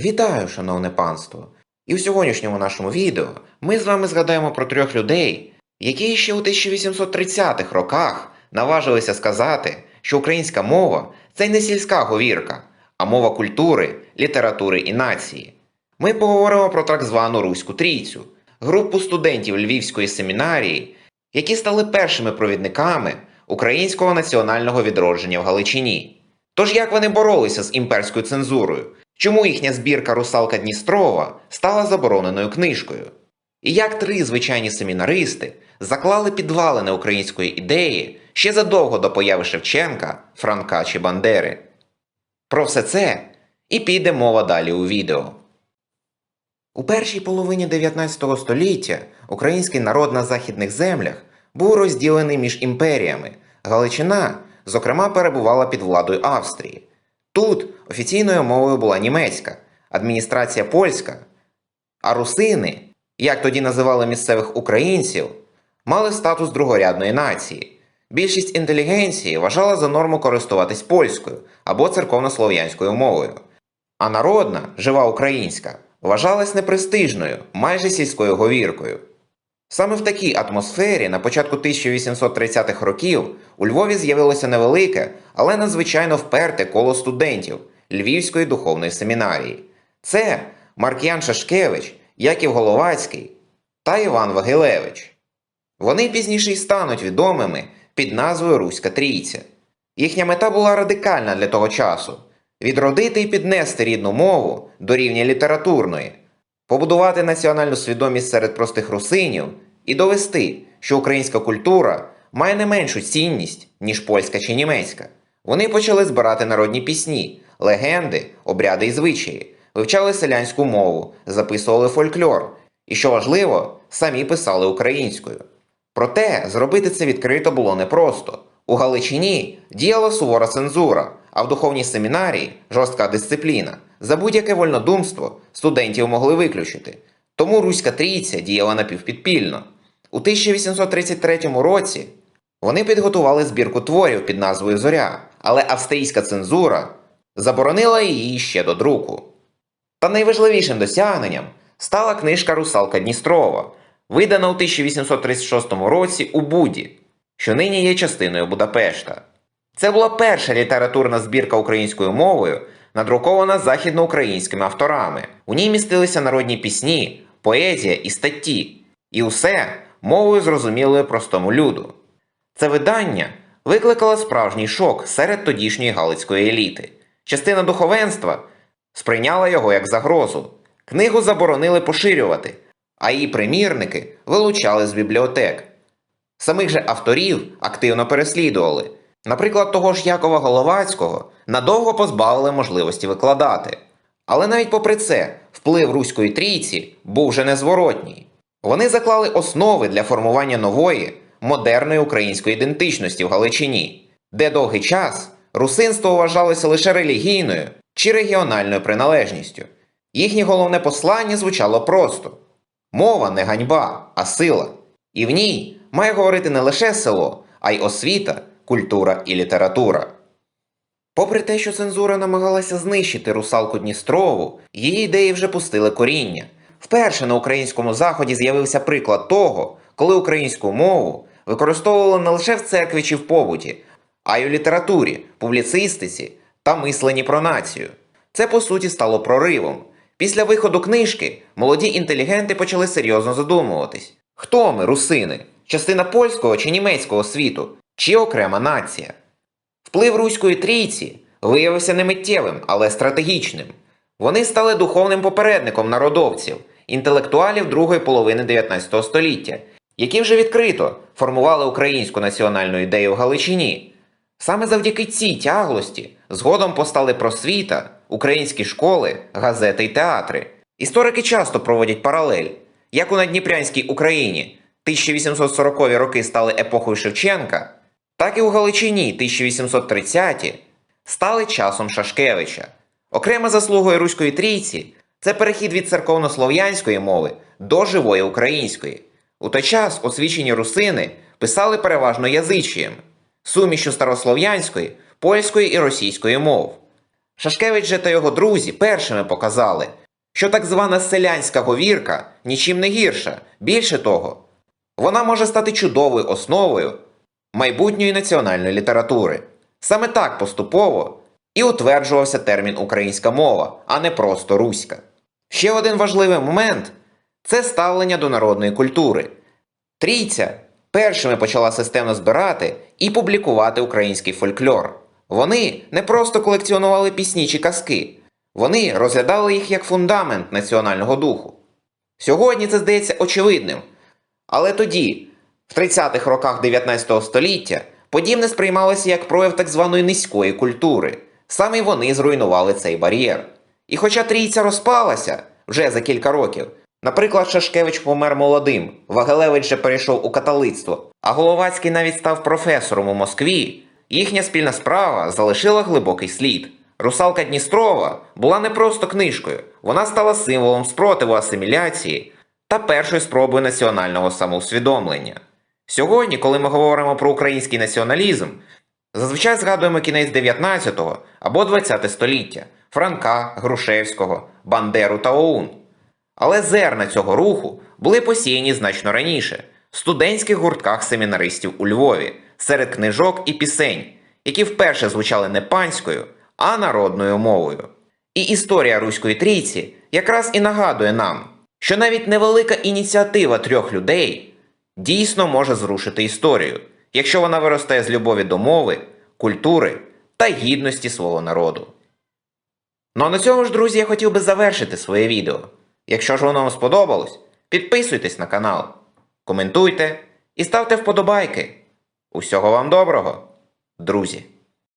Вітаю, шановне панство! І в сьогоднішньому нашому відео ми з вами згадаємо про трьох людей, які ще у 1830-х роках наважилися сказати, що українська мова це не сільська говірка, а мова культури, літератури і нації. Ми поговоримо про так звану Руську Трійцю, групу студентів Львівської семінарії, які стали першими провідниками українського національного відродження в Галичині. Тож як вони боролися з імперською цензурою? Чому їхня збірка Русалка Дністрова стала забороненою книжкою? І як три звичайні семінаристи заклали підвалини української ідеї ще задовго до появи Шевченка, Франка чи Бандери? Про все це і піде мова далі у відео. У першій половині 19 століття український народ на західних землях був розділений між імперіями. Галичина, зокрема, перебувала під владою Австрії. Тут офіційною мовою була німецька, адміністрація польська, а русини, як тоді називали місцевих українців, мали статус другорядної нації. Більшість інтелігенції вважала за норму користуватись польською або церковнослов'янською мовою, а народна, жива українська, вважалась непрестижною, майже сільською говіркою. Саме в такій атмосфері на початку 1830-х років у Львові з'явилося невелике, але надзвичайно вперте коло студентів Львівської духовної семінарії. Це Маркіян Шашкевич, Яків Головацький та Іван Вагилевич. Вони пізніше й стануть відомими під назвою Руська Трійця. Їхня мета була радикальна для того часу відродити і піднести рідну мову до рівня літературної, побудувати національну свідомість серед простих русинів і довести, що українська культура має не меншу цінність, ніж польська чи німецька. Вони почали збирати народні пісні, легенди, обряди і звичаї, вивчали селянську мову, записували фольклор і, що важливо, самі писали українською. Проте зробити це відкрито було непросто. У Галичині діяла сувора цензура, а в духовній семінарії жорстка дисципліна. За будь-яке вольнодумство студентів могли виключити. Тому Руська Трійця діяла напівпідпільно. У 1833 році вони підготували збірку творів під назвою Зоря, але австрійська цензура заборонила її ще до друку. Та найважливішим досягненням стала книжка Русалка Дністрова, видана у 1836 році у Буді, що нині є частиною Будапешта. Це була перша літературна збірка українською мовою, надрукована західноукраїнськими авторами. У ній містилися народні пісні, поезія і статті, і усе мовою зрозумілою простому люду. Це видання викликало справжній шок серед тодішньої галицької еліти. Частина духовенства сприйняла його як загрозу. Книгу заборонили поширювати, а її примірники вилучали з бібліотек. Самих же авторів активно переслідували. Наприклад, того ж Якова Головацького надовго позбавили можливості викладати. Але навіть попри це, вплив Руської трійці був вже незворотній. Вони заклали основи для формування нової, модерної української ідентичності в Галичині, де довгий час русинство вважалося лише релігійною чи регіональною приналежністю. Їхнє головне послання звучало просто: мова не ганьба, а сила. І в ній має говорити не лише село, а й освіта, культура і література. Попри те, що цензура намагалася знищити русалку Дністрову, її ідеї вже пустили коріння. Вперше на українському заході з'явився приклад того, коли українську мову використовували не лише в церкві чи в побуті, а й у літературі, публіцистиці та мисленні про націю. Це по суті стало проривом. Після виходу книжки молоді інтелігенти почали серйозно задумуватись: хто ми, русини, частина польського чи німецького світу, чи окрема нація? Вплив Руської трійці виявився не миттєвим, але стратегічним. Вони стали духовним попередником народовців, інтелектуалів другої половини 19 століття, які вже відкрито формували українську національну ідею в Галичині. Саме завдяки цій тяглості згодом постали просвіта, українські школи, газети й театри. Історики часто проводять паралель. Як у Надніпрянській Україні 1840-ві роки стали епохою Шевченка, так і у Галичині 1830-ті стали часом Шашкевича. Окрема заслугою Руської трійці це перехід від церковнослов'янської мови до живої української. У той час освічені русини писали переважно язичієм, сумішю старослов'янської, польської і російської мов. Шашкевич же та його друзі першими показали, що так звана селянська говірка нічим не гірша. Більше того, вона може стати чудовою основою майбутньої національної літератури. Саме так поступово і утверджувався термін українська мова, а не просто руська. Ще один важливий момент це ставлення до народної культури. Трійця першими почала системно збирати і публікувати український фольклор. Вони не просто колекціонували пісні чи казки, вони розглядали їх як фундамент національного духу. Сьогодні це здається очевидним. Але тоді, в 30-х роках 19 століття, подібне сприймалося як прояв так званої низької культури. Саме вони зруйнували цей бар'єр. І хоча трійця розпалася вже за кілька років, наприклад, Шашкевич помер молодим, Вагелевич же перейшов у католицтво, а Головацький навіть став професором у Москві, їхня спільна справа залишила глибокий слід. Русалка Дністрова була не просто книжкою, вона стала символом спротиву асиміляції та першою спробою національного самоусвідомлення. Сьогодні, коли ми говоримо про український націоналізм, зазвичай згадуємо кінець 19 або 20 століття Франка, Грушевського, Бандеру та ОУН. Але зерна цього руху були посіяні значно раніше в студентських гуртках семінаристів у Львові, серед книжок і пісень, які вперше звучали не панською, а народною мовою. І історія Руської трійці якраз і нагадує нам, що навіть невелика ініціатива трьох людей дійсно може зрушити історію, якщо вона виростає з любові до мови, культури та гідності свого народу. Ну а на цьому ж, друзі, я хотів би завершити своє відео. Якщо ж воно вам сподобалось, підписуйтесь на канал, коментуйте і ставте вподобайки. Усього вам доброго, друзі!